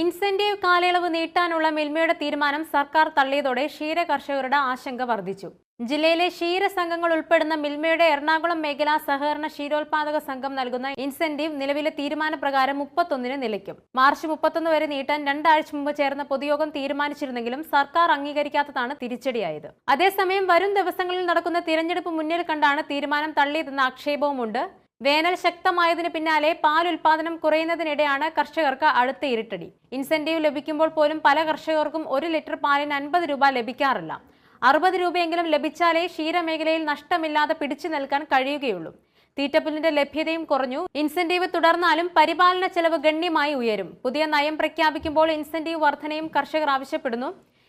Incentive കാലയളവ് നീട്ടാനുള്ള മിൽമയുടെ തീരുമാനം സർക്കാർ തള്ളിയതോടെ ക്ഷീര കർഷകരുടെ ആശങ്ക വർദ്ധിച്ചു. ജില്ലയിലെ ക്ഷീര സംഘങ്ങൾ ഉൾപ്പെടുന്ന മിൽമയുടെ എറണാകുളം മേഖലാ സഹകരണ ക്ഷീരോത്പാദക സംഘം നൽകുന്ന ഇൻസെന്റീവ് നിലവിലെ തീരുമാനപ്രകാരം മുപ്പത്തൊന്നിന് നിലയ്ക്കും. മാർച്ച് മുപ്പത്തൊന്ന് വരെ നീട്ടാൻ രണ്ടാഴ്ച മുമ്പ് ചേർന്ന പൊതുയോഗം തീരുമാനിച്ചിരുന്നെങ്കിലും സർക്കാർ അംഗീകരിക്കാത്തതാണ് തിരിച്ചടിയായത്. അതേസമയം വരും ദിവസങ്ങളിൽ നടക്കുന്ന തിരഞ്ഞെടുപ്പ് മുന്നിൽ കണ്ടാണ് തീരുമാനം തള്ളിയതെന്ന ആക്ഷേപവുമുണ്ട്. വേനൽ ശക്തമായതിന് പിന്നാലെ പാൽ ഉൽപാദനം കുറയുന്നതിനിടെയാണ് കർഷകർക്ക് അടുത്ത ഇരുട്ടടി. ഇൻസെന്റീവ് ലഭിക്കുമ്പോൾ പോലും പല കർഷകർക്കും ഒരു ലിറ്റർ പാലിന് അൻപത് രൂപ ലഭിക്കാറില്ല. അറുപത് രൂപയെങ്കിലും ലഭിച്ചാലേ ക്ഷീരമേഖലയിൽ നഷ്ടമില്ലാതെ പിടിച്ചു നിൽക്കാൻ കഴിയുകയുള്ളൂ. തീറ്റപ്പുല്ലിന്റെ ലഭ്യതയും കുറഞ്ഞു. ഇൻസെന്റീവ് തുടർന്നാലും പരിപാലന ചെലവ് ഗണ്യമായി ഉയരും. പുതിയ നയം പ്രഖ്യാപിക്കുമ്പോൾ ഇൻസെന്റീവ് വർധനയും കർഷകർ ആവശ്യപ്പെടുന്നു.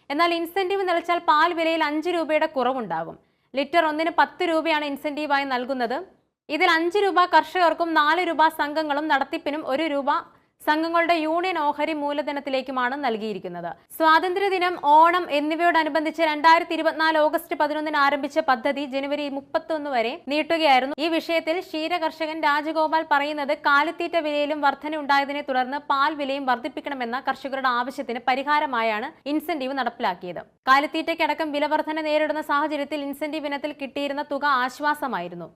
എന്നാൽ ഇൻസെന്റീവ് നിലച്ചാൽ പാൽ വിലയിൽ അഞ്ച് രൂപയുടെ കുറവുണ്ടാകും. ലിറ്റർ ഒന്നിന് പത്ത് രൂപയാണ് ഇൻസെന്റീവായി നൽകുന്നത്. ഇതിൽ അഞ്ച് രൂപ കർഷകർക്കും നാല് രൂപ സംഘങ്ങളും നടത്തിപ്പിനും ഒരു രൂപ സംഘങ്ങളുടെ യൂണിയൻ ഓഹരി മൂലധനത്തിലേക്കുമാണ് നൽകിയിരിക്കുന്നത്. സ്വാതന്ത്ര്യദിനം ഓണം എന്നിവയോടനുബന്ധിച്ച് രണ്ടായിരത്തി ഇരുപത്തിനാല് ഓഗസ്റ്റ് പതിനൊന്നിന് ആരംഭിച്ച പദ്ധതി ജനുവരി മുപ്പത്തൊന്ന് വരെ നീട്ടുകയായിരുന്നു. ഈ വിഷയത്തിൽ ക്ഷീര കർഷകൻ രാജഗോപാൽ പറയുന്നത് കാലിത്തീറ്റ വിലയിലും വർധന ഉണ്ടായതിനെ തുടർന്ന് പാൽ വിലയും വർദ്ധിപ്പിക്കണമെന്ന കർഷകരുടെ ആവശ്യത്തിന് പരിഹാരമായാണ് ഇൻസെന്റീവ് നടപ്പിലാക്കിയത്. കാലിത്തീറ്റയ്ക്കടക്കം വില വർധന നേരിടുന്ന സാഹചര്യത്തിൽ ഇൻസെന്റീവ് ഇനത്തിൽ കിട്ടിയിരുന്ന തുക ആശ്വാസമായിരുന്നു.